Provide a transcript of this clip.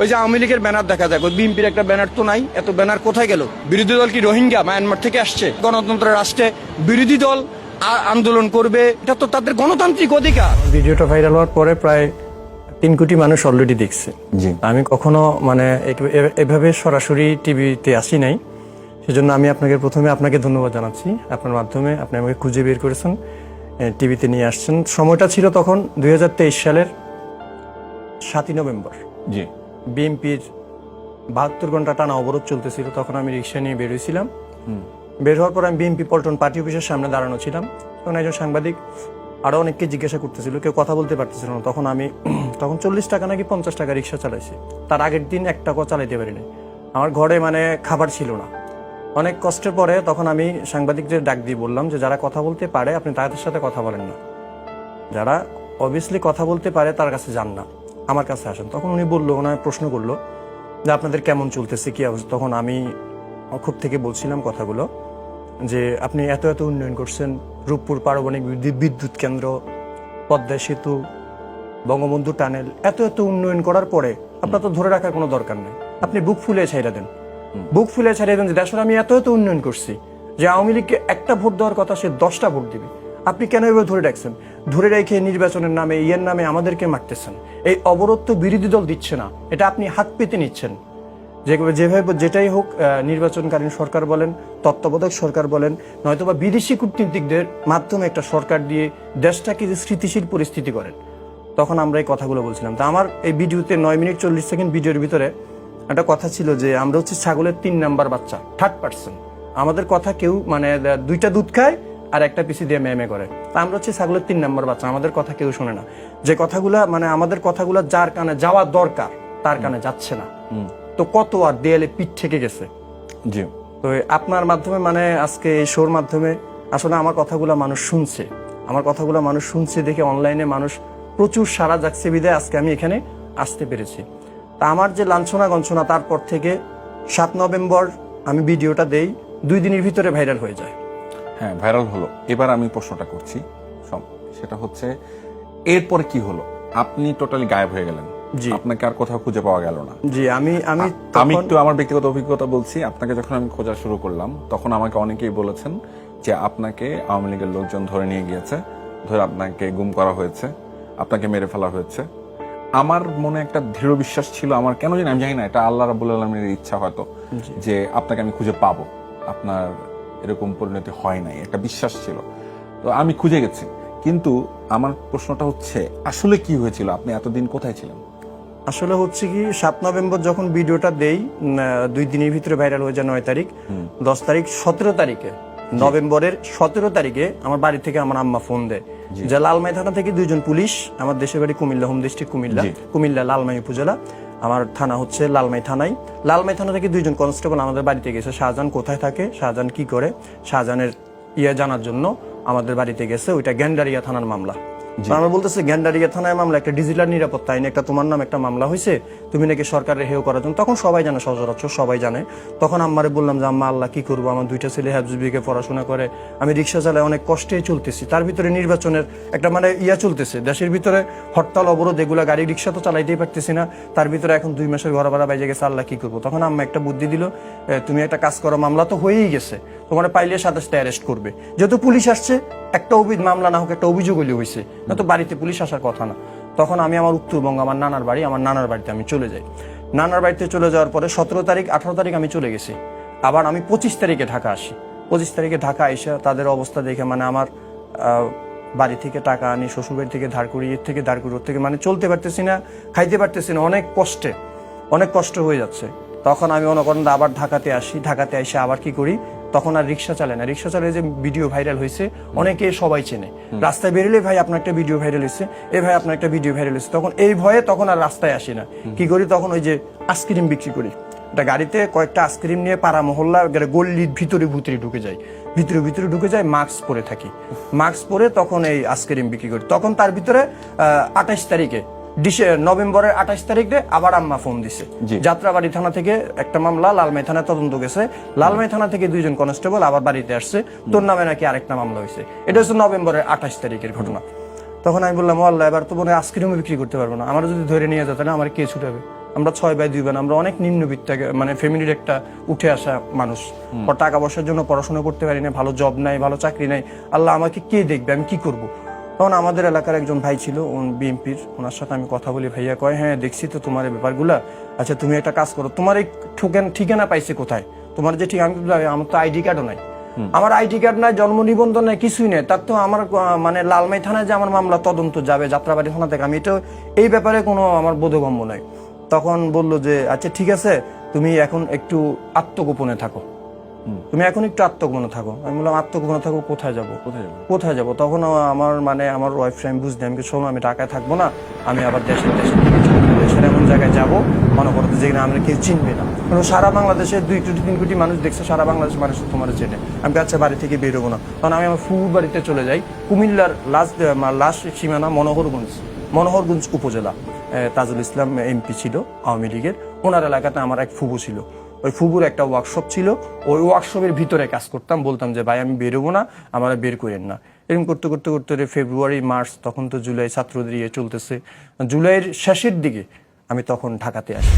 ওই যে আওয়ামী লীগের ব্যানার দেখা যায় ওই বিএনপির একটা ব্যানার তো নাই এত ব্যানার কোথায় গেল? বিরোধী দল কি রোহিঙ্গা মায়ানমার থেকে আসছে? গণতন্ত্র রাষ্ট্রে বিরোধী দল আন্দোলন করবে এটা তো তাদের গণতান্ত্রিক অধিকার। ভিডিওটা ভাইরাল হওয়ার পরে প্রায় তিন কোটি মানুষ অলরেডি দেখছে। জি। আমি কখনো মানে এভাবে সরাসরি টিভিতে আসি নাই। সেজন্য আমি আপনাকে প্রথমে আপনাকে ধন্যবাদ জানাচ্ছি। আপনার মাধ্যমে আপনি আমাকে খুঁজে বের করেছেন টিভিতে নিয়ে আসছেন। সময়টা ছিল তখন দুই হাজার তেইশ সালের সাতই নভেম্বর। জি। বিএনপির বাহাত্তর ঘণ্টা টানা অবরোধ চলতেছিল, তখন আমি রিক্সা নিয়ে বেরোইছিলাম বের হওয়ার পর আমি বিএনপি পল্টন পার্টি অফিসের সামনে দাঁড়ানো ছিলাম। তখন একজন সাংবাদিক আরও অনেককে জিজ্ঞাসা করতেছিল, কেউ কথা বলতে পারতেছিল না। তখন আমি তখন চল্লিশ টাকা নাকি পঞ্চাশ টাকা রিক্সা চালাইছি। তার আগের দিন এক টাকাও চালাইতে পারিনি। আমার ঘরে মানে খাবার ছিল না। অনেক কষ্টের পরে তখন আমি সাংবাদিকদের ডাক দিয়ে বললাম যে, যারা কথা বলতে পারে, আপনি তাদের সাথে কথা বলেন না। যারা অবভিয়াসলি কথা বলতে পারে, তার কাছে যান না। আমার কাছে আসেন। তখন উনি বলল ওনার প্রশ্ন করল যে আপনাদের কেমন চলতেছে কি অবস্থা? তখন আমি অক্ষর থেকে বলছিলাম কথাগুলো যে আপনি এত এত উন্নয়ন করছেন রূপপুর পারমাণবিক বিদ্যুৎ- কেন্দ্র পদ্মা সেতু বঙ্গবন্ধু টানেল এত এত উন্নয়ন করার পরে আপনার তো ধরে রাখার কোনো দরকার নেই। আপনি বুক ফুলে ছাইরা দেন। বুক ফুলে ছাড়িয়ে দেন যে দেশের আমি এত এত উন্নয়ন করছি যে আওয়ামী লীগকে একটা ভোট দেওয়ার কথা সে দশটা ভোট দিবে। আপনি কেন এভাবে ধরে রাখছেন ধরে রেখে নির্বাচনের নামে, ইয়ের নামে আমাদেরকে মারতেছেন। এই অবরোধ তো বিরোধী দল দিচ্ছে না, এটা আপনি হাত পেতে নিচ্ছেন। যে, যেভাবে, যেটাই হোক নির্বাচনকালীন সরকার বলেন, তত্ত্বাবধায়ক সরকার বলেন, নয়তোবা বিদেশি কূটনীতিকদের মাধ্যমে একটা সরকার দিয়ে দেশটাকে যে স্থিতিশীল পরিস্থিতি করেন। তখন আমরা এই কথাগুলো বলছিলাম। তো আমার এই ভিডিওতে নয় মিনিট চল্লিশ সেকেন্ড ভিডিওর ভিতরে একটা কথা ছিল যে, আমরা হচ্ছে ছাগলের তিন নাম্বার বাচ্চা থার্ড পার্সন আমাদের কথা কেউ মানে দুইটা দুধ খায় আর একটা পিসি দিয়ে মেমে করে। তা আমরা হচ্ছে ছাগলের তিন নম্বর বাচ্চা আমাদের কথা কেউ শোনে না। যে কথাগুলা মানে আমাদের কথাগুলা যার কানে যাওয়া দরকার তার কানে যাচ্ছে না। তো কত আর দেয়ালে পিঠ থেকে গেছে? জি। তো আপনার মাধ্যমে মানে আজকে এই শোর মাধ্যমে আসলে আমার কথাগুলো মানুষ শুনছে। আমার কথাগুলো মানুষ শুনছে দেখে অনলাইনে মানুষ প্রচুর সারা যাচ্ছে বিদায় আজকে আমি এখানে আসতে পেরেছি। তা আমার যে লাঞ্ছনা গঞ্ছনা তারপর থেকে সাত নভেম্বর আমি ভিডিওটা দেই দুই দিনের ভিতরে ভাইরাল হয়ে যায়। হ্যাঁ ভাইরাল হলো। এবার আমি প্রশ্নটা করছি। সব সেটা হচ্ছে এরপরে কি হলো? আপনি টোটালি গায়েব হয়ে গেলেন। জি। আপনাকে আর কোথাও খুঁজে পাওয়া গেল না। জি আমি আমি আমি একটু আমার ব্যক্তিগত অভিজ্ঞতা বলছি। আপনাকে যখন আমি খোঁজা শুরু করলাম তখন আমাকে অনেকেই বলেছেন যে আপনাকে আওয়ামী লীগের লোকজন ধরে নিয়ে গিয়েছে। ধরে আপনাকে গুম করা হয়েছে আপনাকে মেরে ফেলা হয়েছে। আমার মনে একটা দৃঢ় বিশ্বাস ছিল আমার। কেন জানি আমি জানি না এটা আল্লাহ রাবুল আলমের ইচ্ছা হয়তো যে আপনাকে আমি খুঁজে পাবো। আপনার এরকম পরিণতি হয় নাই একটা বিশ্বাস ছিল। তো আমি খুঁজে গেছি। কিন্তু আমার প্রশ্নটা হচ্ছে আসলে কি হয়েছিল? আপনি এতদিন কোথায় ছিলেন? আসলে হচ্ছে কি সাত নভেম্বর যখন ভিডিওটা দেই দুই দিনের ভিতরে ভাইরাল হয়ে যায় নয় তারিখ দশ তারিখ সতেরো তারিখে নভেম্বরের সতেরো তারিখে আমার বাড়ি থেকে আমার আম্মা ফোন দেয়। যে লালমাই থানা থেকে দুইজন পুলিশ আমার দেশের বাড়ি কুমিল্লা হোম ডিস্ট্রিক্ট কুমিল্লা কুমিল্লা লালমাই উপজেলা আমার থানা হচ্ছে লালমাই থানায় লালমাই থানা থেকে দুইজন কনস্টেবল আমাদের বাড়িতে গেছে। শাহজাহান কোথায় থাকে? শাহজাহান কি করে? শাহজাহানের ইয়ে জানার জন্য আমাদের বাড়িতে গেছে। ওইটা গ্যান্ডারিয়া থানার মামলা। আমরা বলতেছি, গ্যান্ডারিয়া থানায় মামলা, একটা ডিজিটাল নিরাপত্তা আইনে একটা তোমার নাম একটা মামলা হয়েছে তুমি নাকি সরকারের করার জন্য। তখন সবাই জানে, সচরাচর সবাই জানে। তখন বললাম যে, আম্মা, আল্লাহ কি করব? আমার দুইটা ছেলে পড়াশোনা করে, আমি রিক্সা চালায় অনেক কষ্টে চলতেছি। তার ভিতরে নির্বাচনের একটা মানে ইয়া চলতেছে, দেশের ভিতরে হরতাল, অবরোধ, এগুলা গাড়ি রিক্সা তো চালাইতেই পারতেছি না। তার ভিতরে এখন দুই মাসের ঘর ভাড়া বাইজে গেছে, আল্লাহ কি করব? তখন আম্মা একটা বুদ্ধি দিল তুমি একটা কাজ করো, মামলা তো হয়েই গেছে। তোমার পাইলে সাতাশটা অ্যারেস্ট করবে। যেহেতু পুলিশ আসছে, একটা অভিযোগ মামলা না হোক, একটা অভিযোগ হলে হয়েছে না তো বাড়িতে পুলিশ আসার কথা না। তখন আমি আমার উত্তরবঙ্গ, আমার নানার বাড়ি, আমার নানার বাড়িতে আমি চলে যাই। নানার বাড়িতে চলে যাওয়ার পরে সতেরো তারিখ, আঠারো তারিখ আমি চলে গেছি। আবার আমি পঁচিশ তারিখে ঢাকা আসি। পঁচিশ তারিখে ঢাকা এসে তাদের অবস্থা দেখে মানে আমার বাড়ি থেকে টাকা আনি শ্বশুর বাড়ি থেকে ধার করি, এর থেকে ধার করি, ওর থেকে মানে চলতে পারতেছি না, খাইতে পারতেছি না, অনেক কষ্টে, অনেক কষ্ট হয়ে যাচ্ছে। তখন আমি করেন আবার ঢাকাতে আসি। ঢাকাতে এসে আবার কি করি? তখন আর রিক্সা চালে না। রিক্সা চালে যে ভিডিও ভাইরাল হয়েছে অনেকে সবাই চেনে। রাস্তায় বেরোলে ভাই আপনার একটা ভিডিও ভাইরাল হয়েছে এ ভাই আপনার একটা ভিডিও ভাইরাল হয়েছে। তখন এই ভয়ে তখন আর রাস্তায় আসি না। কি করি? তখন ওই যে আইসক্রিম বিক্রি করি। একটা গাড়িতে কয়েকটা আইসক্রিম নিয়ে পাড়া মহল্লা গল্লির ভিতরে ভিতরে ঢুকে যাই। ভিতরে ভিতরে ঢুকে যাই মাস্ক পরে থাকি। মাস্ক পরে তখন এই আইসক্রিম বিক্রি করি। তখন তার ভিতরে আহ আঠাশ তারিখে নভেম্বরের আঠাশ তারিখে আবার আম্মা ফোন দিছে। যাত্রাবাড়ি থানা থেকে একটা মামলা লালমাই থানায় তদন্ত গেছে। লালমাই থানা থেকে দুইজন কনস্টেবল আবার বাড়িতে আসছে। তোর নামে নাকি আরেকটা মামলা হয়েছে। এটা হচ্ছে নভেম্বরের আঠাশ তারিখের ঘটনা। তখন আমি বললাম আল্লাহ এবার তো মনে আইসক্রিমও বিক্রি করতে পারব না। আমার যদি ধরে নিয়ে যেত না আমার কে ছুটাবে? আমরা ছয় বাই দুই বোন আমরা অনেক নিম্নবিত্ত মানে ফ্যামিলির একটা উঠে আসা মানুষ। টাকা পয়সার জন্য পড়াশোনা করতে পারি না ভালো জব নাই ভালো চাকরি নাই। আল্লাহ আমাকে কে দেখবে? আমি কি করব? তখন আমাদের এলাকার একজন ভাই ছিল বিএনপির ওনার সাথে আমি কথা বলি ভাইয়া কয় হ্যাঁ দেখছি তো তোমার এই ব্যাপারগুলা। আচ্ছা তুমি একটা কাজ করো তোমার এই ঠোকেন ঠিকানা পাইছে কোথায়? তোমার যে ঠিক আমি আমার তো আইডি কার্ডও নাই। আমার আইডি কার্ড নাই জন্ম নিবন্ধন নাই কিছুই নেই। তার তো আমার মানে লালমাই থানায় যে আমার মামলা তদন্ত যাবে যাত্রাবাড়ি থানা থেকে আমি এটা এই ব্যাপারে কোনো আমার বোধগম্য নাই। তখন বলল যে আচ্ছা ঠিক আছে তুমি এখন একটু আত্মগোপনে থাকো। তুমি এখন একটু আত্মগোপনে থাকো। আমি বললাম আত্মগোপনে থাকো কোথায় যাব? কোথায় যাব? কোথায় যাব? তখন আমার মানে আমার ওয়াইফ আমি বুঝতে আমি শোনো আমি ঢাকায় থাকব না আমি আবার দিকে চলে দেশের এমন জায়গায় যাব মনে করো যেখানে আমরা কেউ চিনবে না। কারণ সারা বাংলাদেশে দুই কোটি তিন কোটি মানুষ দেখছে সারা বাংলাদেশ মানুষ তোমার চেনে। আমি আচ্ছা বাড়ি থেকে বেরোবো না। কারণ আমি আমার ফুল বাড়িতে চলে যাই কুমিল্লার লাস্ট লাস্ট সীমানা মনোহরগঞ্জ মনোহরগঞ্জ উপজেলা। তাজুল ইসলাম এমপি ছিল আওয়ামী লীগের। ওনার এলাকাতে আমার এক ফুবু ছিল। ওই ফুবুর একটা ওয়ার্কশপ ছিল, ওই ওয়ার্কশপের ভিতরে কাজ করতাম, বলতাম যে, ভাই, আমি বেরোবো না আমার বের করেন না। এরকম করতে করতে করতে ফেব্রুয়ারি মার্চ তখন তো জুলাই ছাত্রদের ইয়ে চলতেছে। জুলাইয়ের শেষের দিকে আমি তখন ঢাকাতে আসি।